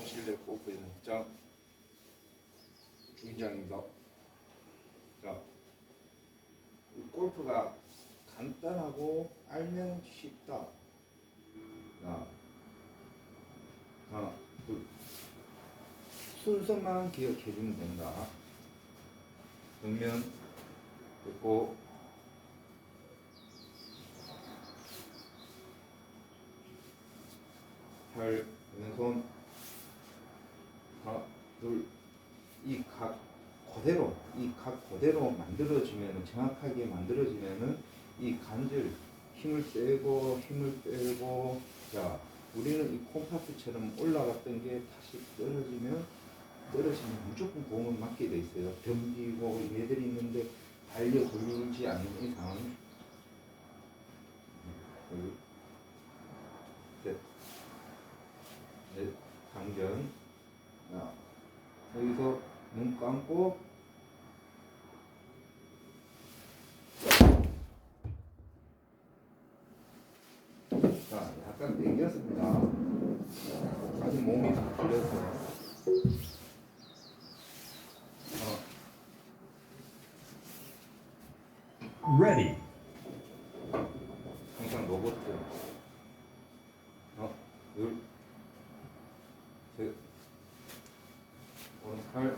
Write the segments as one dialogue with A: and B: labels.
A: 실내 골프의 장 주인장입니다. 자, 이 골프가 간단하고 알면 쉽다. 자, 하나, 둘. 순서만 기억해주면 된다. 정면 됐고 팔 왼손 이각 그대로 이각 그대로 만들어지면 정확하게 만들어지면은 이 관절 힘을 빼고 힘을 빼고 자 우리는 이 콤파스처럼 올라갔던 게 다시 떨어지면 떨어지면 무조건 공을 맞게 돼 있어요. 덤비고 얘들이 있는데 달려 돌지 않는 이상 둘, 셋, 넷, 강전. 자, 여기서 눈 감고 자, 약간 당겼습니다. 아직 몸이 풀려서. 어,
B: Ready.
A: 항상 로봇. 하나, 둘, 셋, 오른팔,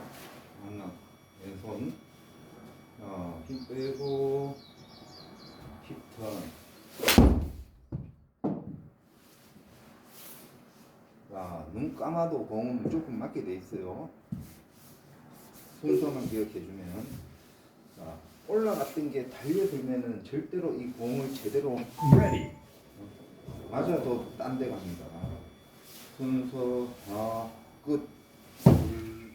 A: 하나, 왼손. 어, 힘 빼고, 힙턴. 자, 눈 감아도 공은 무조건 맞게 돼 있어요. 순서만 기억해주면. 자, 올라갔던 게 달려들면은 절대로 이 공을 제대로
B: Ready.
A: 맞아도 딴 데 갑니다. 순서 하나 끝. 둘.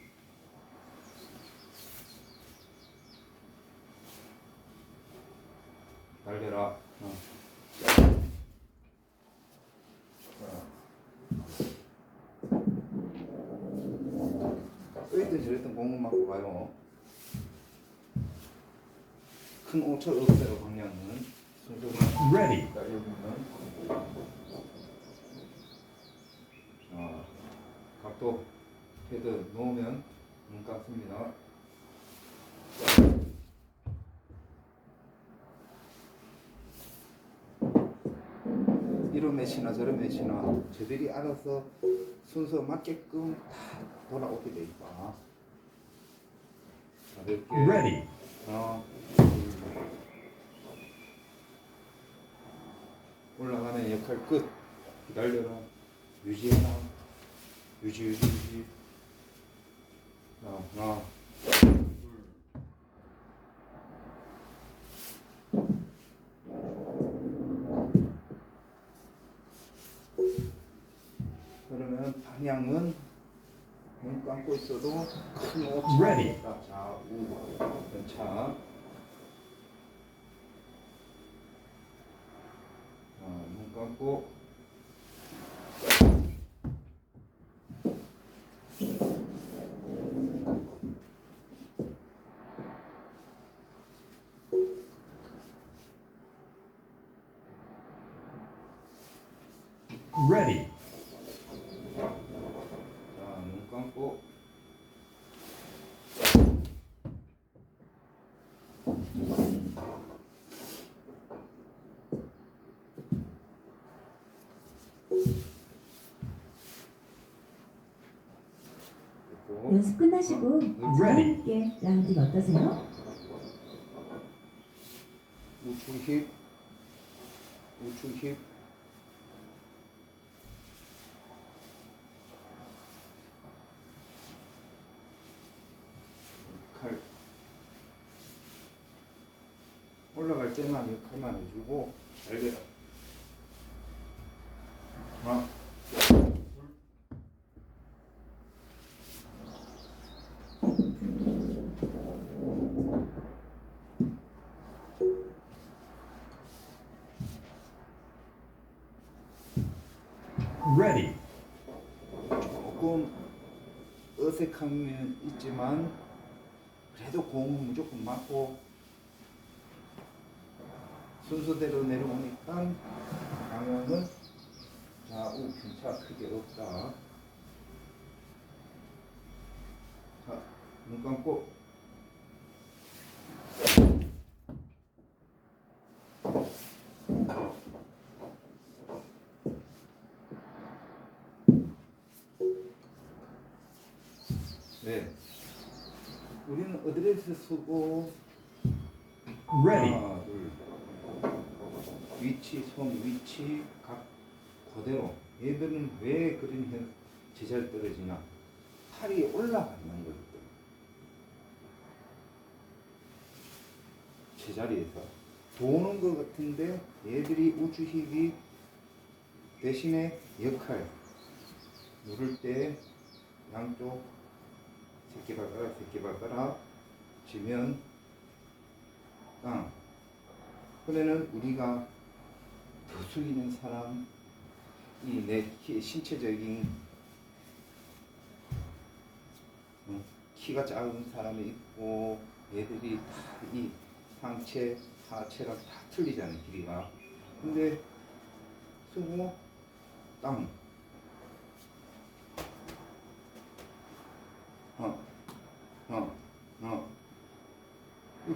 A: 달려라. 하나. 자. 어이든 저랬든 공을 맞고 가요. 큰 오차 없어요 방향은. 순서만
B: Ready.
A: 자 각도 헤드 놓으면 눈 감습니다 이런 매치나 저런 매치나 저들이 알아서 순서 맞게끔 다 돌아오게 돼 있다 가볍게
B: Ready.
A: 하나, 둘. 올라가는 역할 끝. 기다려라. 유지해라. 유지, 유지, 유지. 하나, 하나. 둘. 그러면 방향은 눈 감고 있어도 큰 오차
B: Ready.
A: 좌우 연차. 자, 눈 감고
B: Ready.
A: 자, 눈 감고 됐고.
C: 연습 끝나시고
B: Ready.
C: 함께 라운딩 어떠세요?
A: 우측 힙 우측 힙 올라갈 때만 역할만 해주고 잘게라 하나 둘
B: Ready.
A: 조금 어색한 면 있지만 그래도 공은 무조건 맞고 순서대로 내려오니까 방향은 좌우 편차 크게 없다. 눈 감고 네. 우리는 어드레스 쓰고
B: ready,
A: 둘. 위치, 손 위치 각 그대로. 얘들은 왜 그런 현- 제자리 떨어지냐? 팔이 올라가는 거기 때문에. 제자리에서 도는 것 같은데 얘들이 우주힙이 대신에 역할 누를 때 양쪽 새끼발가락 새끼발가락 지면 땅 그러면은 우리가 더 숙이는 사람 이내 신체적인 어, 키가 작은 사람이 있고 얘들이 다이 상체 하체가 다 틀리잖아요 길이가. 근데 수고 땅. 어, 어,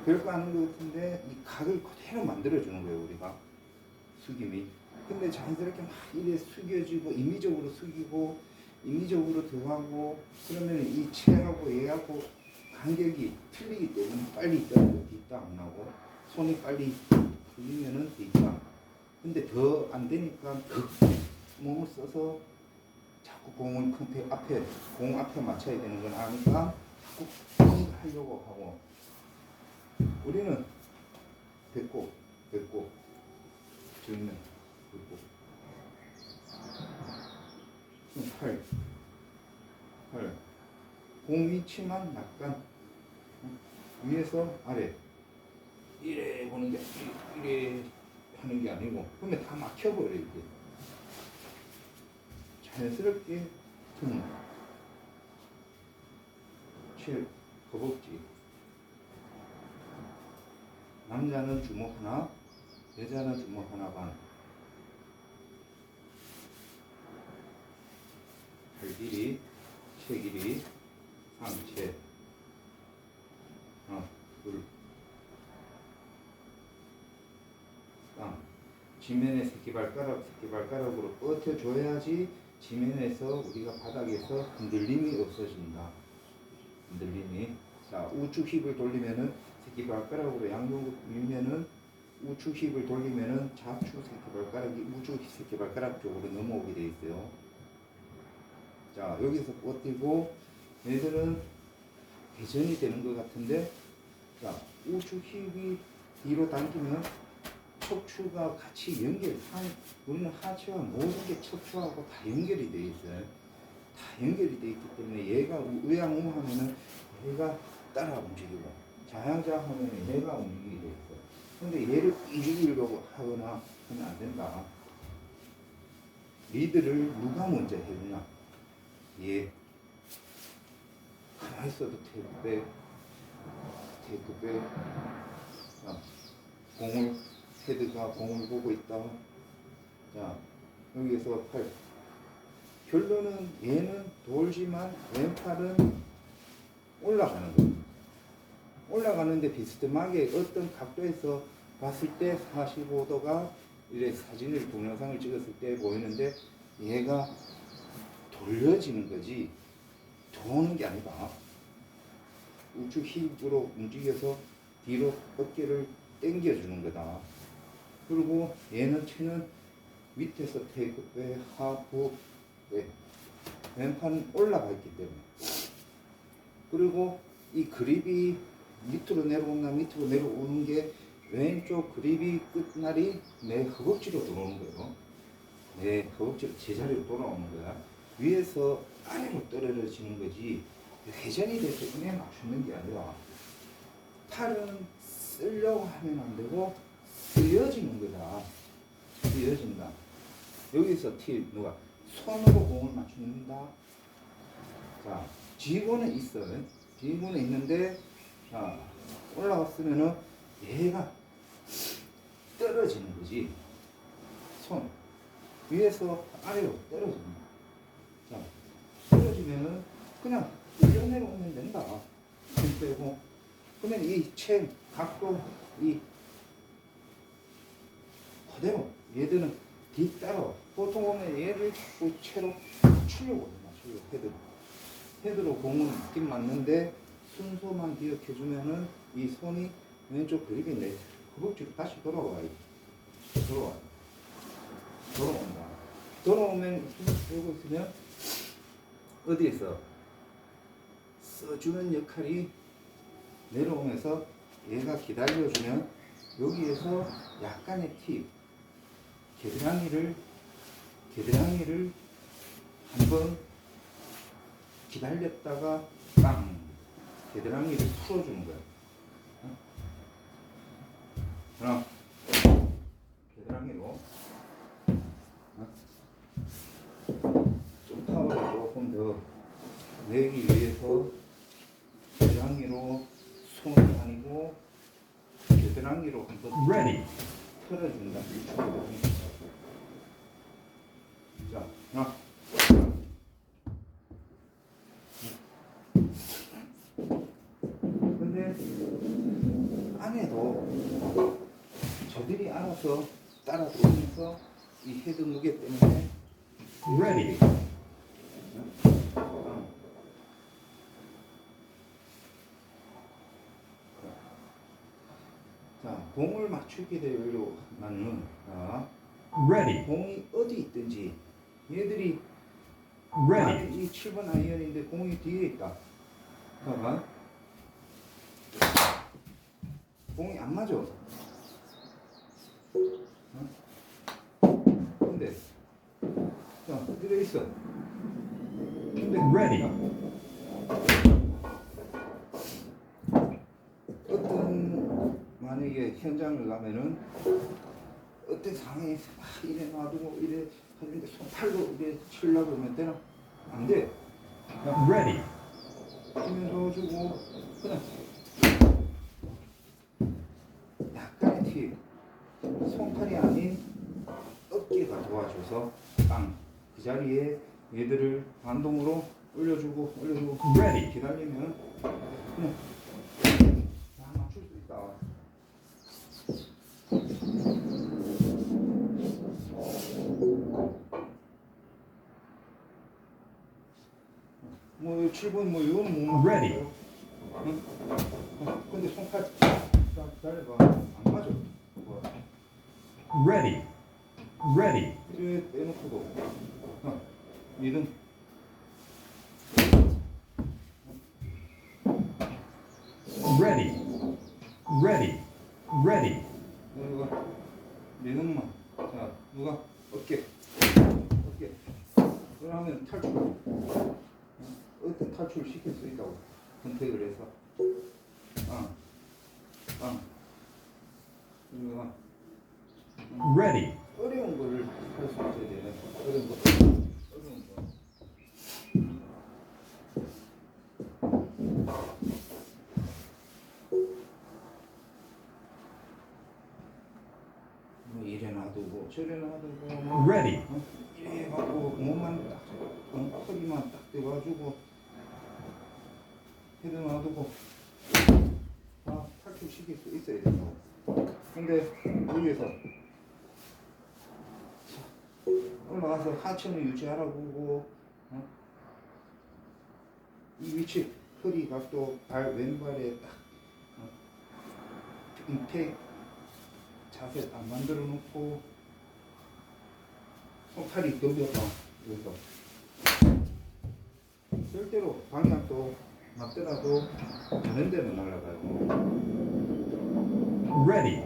A: 별거 아닌 것 같은데 이 각을 그대로 만들어주는 거예요 우리가 숙임이. 근데 자연스럽게 막 이래 숙여지고 임의적으로 숙이고 임의적으로 들어가고 그러면 이 체하고 얘하고 간격이 틀리기 때문에 빨리 떨어져 뒷땅 안 나고. 손이 빨리 풀리면은 뒷땅 근데 더 안 되니까 더 몸을 써서 자꾸 공을 큰 앞에 공 앞에 맞춰야 되는 건 아니까 자꾸 뻥 하려고 하고. 우리는 배꼽, 배꼽, 정면, 배꼽, 팔, 팔, 공 위치만 약간 위에서 아래. 이래 보는 게 이래 하는 게 아니고 그러면 다 막혀버려 이게. 자연스럽게 등, 칠, 허벅지. 남자는 주먹 하나, 여자는 주먹 하나 반. 팔 길이, 체 길이, 상체. 하나, 둘. 땅. 지면에 새끼발가락, 새끼발가락으로 뻗어줘야지 지면에서 우리가 바닥에서 흔들림이 없어진다. 흔들림이. 자, 우측 힙을 돌리면은 새끼 발가락으로 양쪽으로 밀면은 우측 힙을 돌리면은 좌측 새끼 발가락이 우측 새끼 발가락 쪽으로 넘어오게 돼 있어요. 자, 여기서 뻗이고 얘들은 회전이 되는 것 같은데 자, 우측 힙이 뒤로 당기면 척추가 같이 연결, 한, 우리는 하체와 모든 게 척추하고 다 연결이 돼 있어요. 다 연결이 돼 있기 때문에 얘가 우양우 하면은 얘가 따라 움직이고 자양자 하면 얘가 움직이게 돼 있어. 근데 얘를 움직이려고 하거나 하면 안 된다. 리드를 누가 먼저 해주냐? 얘. 가만히 있어도 테이프 빼. 테이프 빼. 자, 공을, 헤드가 공을 보고 있다. 자, 여기에서 팔. 결론은 얘는 돌지만 왼팔은 올라가는 거예요. 올라가는데 비스듬하게 어떤 각도에서 봤을 때 45도가 이래 사진을 동영상을 찍었을 때 보이는데 얘가 돌려지는 거지 도는 게 아니다. 우측 힙으로 움직여서 뒤로 어깨를 당겨주는 거다. 그리고 얘는 채는 밑에서 테이크 빼, 하프 빼. 왼팔은 올라가 있기 때문에. 그리고 이 그립이 밑으로 내려오나 밑으로 내려오는 게 왼쪽 그립이 끝날이 내 허벅지로 들어오는 거예요. 내 허벅지로 제자리로 돌아오는 거야. 위에서 아래로 떨어지는 거지 회전이 돼서 그냥 맞추는 게 아니라 팔은 쓰려고 하면 안 되고 쓰여지는 거다. 쓰여진다. 여기서 티 누가 손으로 공을 맞춘다. 자, 지구는 있어요. 지구는 있는데, 자, 올라갔으면은 얘가 떨어지는 거지. 손. 위에서 아래로 떨어집니다. 자, 떨어지면은 그냥 끌려내려오면 된다. 힘 빼고 그러면 이체 각도 이 그대로 얘들은 뒤따라 보통 보면 얘를 그 채로 추려고 맞추려고 헤드로 헤드로 공은 맞긴 맞는데 순서만 기억해주면은 이 손이 왼쪽 그립인데 허벅지로 다시 돌아와요. 돌아와 돌아온다. 돌아오면 힘을 빼고 있으면 어디에서? 써주는 역할이 내려오면서 얘가 기다려주면 여기에서 약간의 팁 겨드랑이를 겨드랑이를 한번 기다렸다가 빵 겨드랑이를 풀어주는 거야. 어? 하나 겨드랑이로 어? 좀 파워를 조금 더 내기 위해서 겨드랑이로 손이 아니고 겨드랑이로 한번
B: Ready.
A: 털어준다. 자, 하나. 근데 안에도 저들이 알아서 따라 들어오면서 이 헤드 무게 때문에
B: Ready.
A: 어. 자, 공을 맞추게 되려면은 자,
B: Ready.
A: 공이 어디 있든지 얘들이
B: Ready.
A: 이 7번 아이언인데 공이 뒤에 있다. 봐봐. 공이 안 맞아. 어? 근데 자, 이래 있어. 근데
B: Ready.
A: 어떤 만약에 현장을 가면은 어떤 상황에 막 이래 놔두고 이래 하는데 손팔로 이래 치려고 하면 되나? 안 돼. 야,
B: Ready.
A: 치면서 주고 그냥 약간의 팁 손팔이 아닌 어깨가 도와줘서 자리에 얘들을 반동으로 올려주고 올려주고
B: Ready.
A: 기다리면 그냥 다 맞출 수 있다. 뭐 7번 뭐못 맞.
B: Ready.
A: 응? 어, 근데 손팔 딱 잘해봐 안 맞아. 뭐.
B: Ready. Ready.
A: 이래 빼놓고도 어, 믿음
B: Ready. Ready. Ready.
A: 누가? 믿음만. 자 누가? 어깨. 어깨. 그러면 탈출. 어, 어떤 탈출을 시킬 수 있다고 선택을 해서. 아 아 누가?
B: Ready.
A: 어려운 거를 할 수 있어야 되네. 어려운 거 어려운 거 뭐 이래 저래 놔두고 뭐
B: Ready.
A: 어? 이래 해갖고 몸만 딱 어? 허리만 딱 대가지고 헤드 놔두고 아 탈출 시킬 수 있어야 된다고 근데 여기에서 자, 올라가서 하체는 유지하라고 하고 어? 이 위치 허리 각도 발 왼발에 딱 어? 임팩 자세 딱 만들어 놓고 손팔이 덤벼봐 여기서 절대로 방향도 맞더라도 다른 데는 날아가요
B: Ready.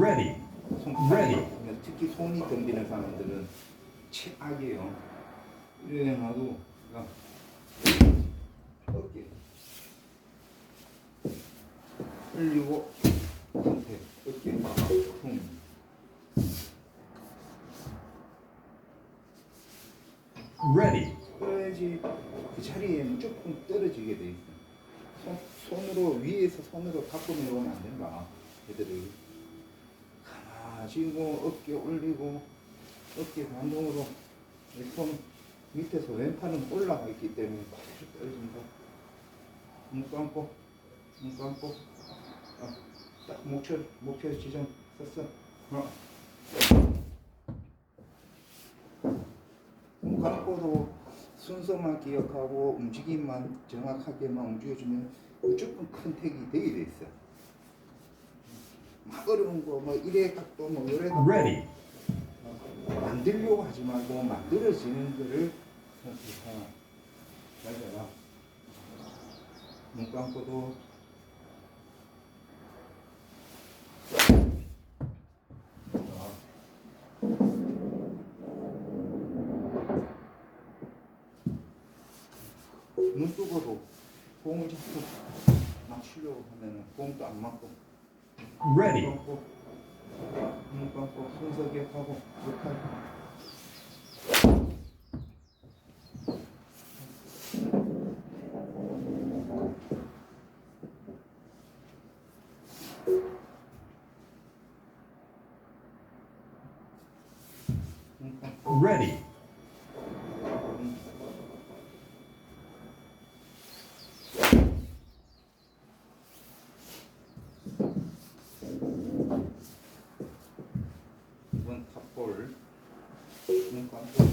B: Ready. Ready.
A: 특히 손이 덤비는 사람들은 최악이에요 이래 놔도 야, 어깨 흘리고 선택 어깨 퉁
B: Ready.
A: 그래야지 그 자리에는 조금 떨어지게 돼 있어. 손, 손으로 위에서 손으로 갖고 내려오면 안 된다. 애들이 가만히 쥐고 어깨 올리고 어깨 반동으로 이손 밑에서 왼팔은 올라가 있기 때문에 그대로 떨어진다. 눈 감고 눈 감고 어, 딱 목표 목표 지점 썼어 어. 눈 감고도 순서만 기억하고 움직임만 정확하게만 움직여주면 무조건 컨택이 되게 돼 있어. 막 어려운 거뭐 이래 각도 뭐 요래 각도
B: Ready.
A: 만들려고 하지 말고 만들어지는 거를 선택하라. 맞아요. 눈 감고도 자. 눈 뜨고도 공을 자꾸 막 치려고 하면은 공도 안 맞고
B: Ready.
A: 눈 감고 눈 감고 순서 기억하고 역할 눈 감고
B: Ready.
A: 음. 이번 탑볼 눈 감고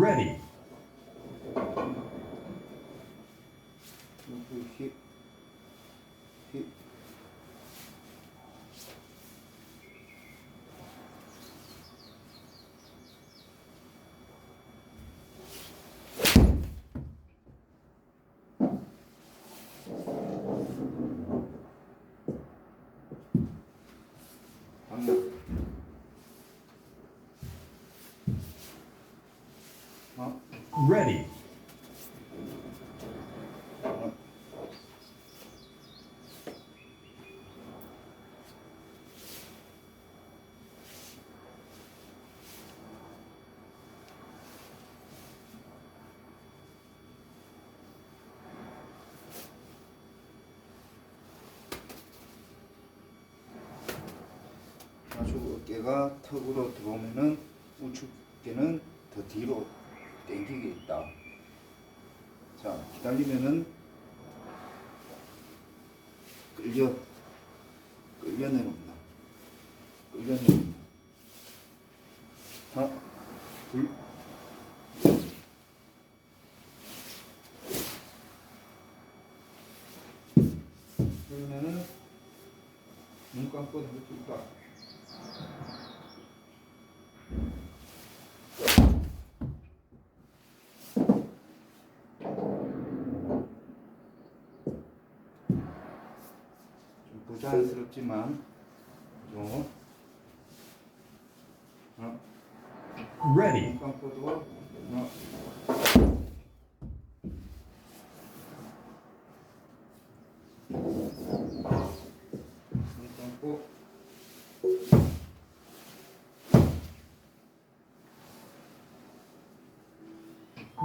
B: Ready.
A: 눈 힙, 힙. 방금 어?
B: Ready.
A: 어? 아주 어깨가 턱으로 들어오면은 우측 어깨는 더 뒤로 당기게 있다. 자, 기다리면은 끌려 끌려 내려온다. 끌려 내려온다. 하나, 둘, 그러면은 눈 감고 해볼까? 자연스럽지만 좀 어,
B: Ready.
A: 눈 감고도 어, 감고.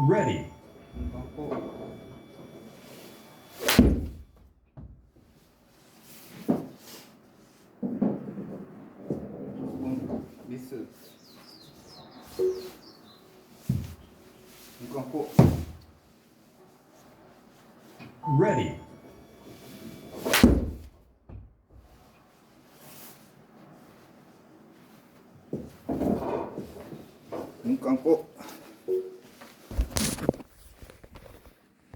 B: Ready.
A: 눈 감고 조금 미스 눈 감고
B: Ready.
A: 눈 감고